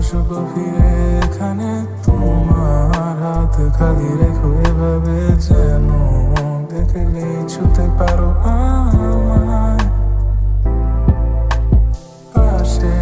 আসব ফিরে এখানে, তোমার হাত খালি রেখো, এভাবে যেন দেখলে ছুতে পারো আমায়। পাশে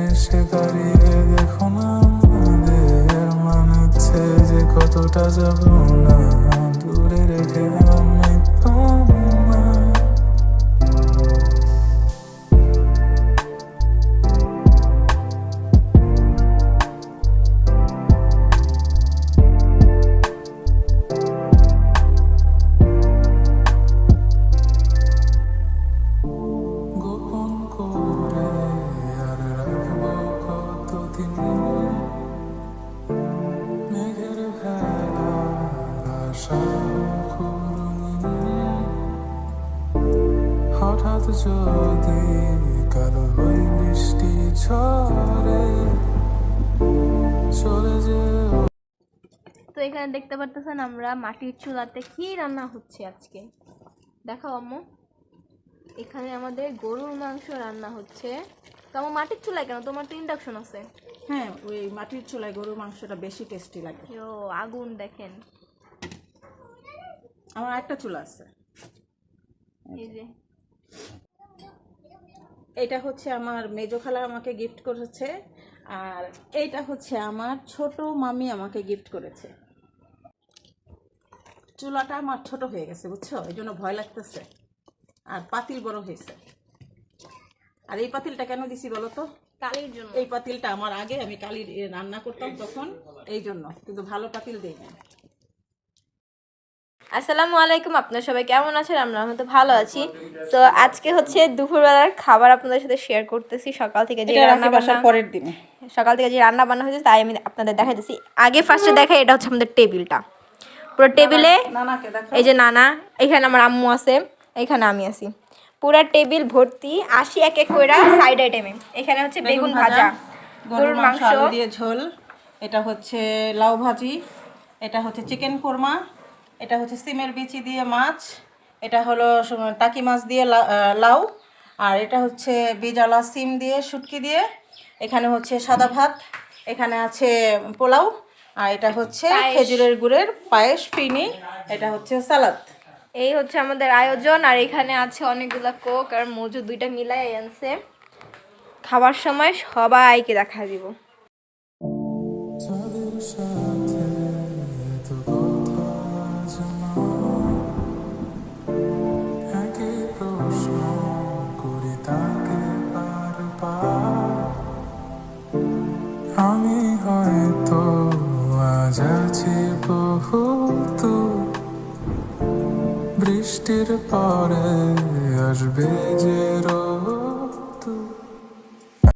এসে দাঁড়িয়ে দেখো না আমাদের মানাচ্ছে যে কতটা যাব না। হঠাৎ যদি চলে তো এখানে দেখতে পারতেছেন আমরা মাটির চুলাতে কি রান্না হচ্ছে আজকে? দেখাও আম্মু। এখানে আমাদের গরুর মাংস রান্না হচ্ছে। তো আমার মাটির চুলায় কেন? তোমার তো ইন্ডাকশন আছে। হ্যাঁ ওই মাটির চুলায় গরুর মাংসটা বেশি টেস্টি লাগে। ও আগুন দেখেন। আমার একটা চুলা আছে। এটা হচ্ছে আমার মেজো খালা আমাকে গিফট করেছে আর এইটা হচ্ছে আমার ছোট মামি আমাকে গিফট করেছে। চুলাটা আমার ছোট হয়ে গেছে বুঝছ? এই জন্য ভয় লাগতেছে। আর পাতিল বড় হয়েছে। আর এই পাতিলটা কেন দিছি বলো তো? কালির জন্য। এই পাতিলটা আমার আগে আমি কালির রান্না করতাম তখন এই জন্য। কিন্তু ভালো পাতিল দেই না আসসালামু আলাইকুম আপনারা সবাই কেমন আছেন? আমরা হয়তো ভালো আছি। তো আজকে হচ্ছে দুপুরবেলার খাবার আপনাদের সাথে শেয়ার করতেছি। সকাল থেকে যে রান্না বাসার বান্না পরের দিনে। সকাল থেকে যে রান্না বান্না হয়েছে তাই আমি আপনাদের দেখাইতেছি। আগে ফার্স্টে দেখাই এটা হচ্ছে আমাদের টেবিলটা। পুরো টেবিলে এই যে নানা এখানে আমার আম্মু আছে এখানে আমি আছি। পুরা টেবিল ভর্তি আশি এক এক করে সাইড আইটেমে এখানে হচ্ছে বেগুন ভাজা গরুর মাংস দিয়ে ঝোল এটা হচ্ছে লাউ ভাজি এটা হচ্ছে চিকেন কোরমা এটা হচ্ছে সিমের বিচি দিয়ে মাছ এটা হলো টাকি মাছ দিয়ে লা- লাউ আর এটা হচ্ছে বিজালা সিম দিয়ে শুটকি দিয়ে এখানে হচ্ছে সাদা ভাত এখানে আছে পোলাও আর এটা হচ্ছে খেজুরের গুড়ের পায়েস ফিনি এটা হচ্ছে সালাদ। এই হচ্ছে আমাদের আয়োজন আর এখানে আছে অনেকগুলো কোক আর মজু দুইটা মিলাই আনছে। খাবার সময় সবাইকে দেখা দিব। আমি হয়তো আজ আছি বহু বৃষ্টির পরে আসবে যে রোদ।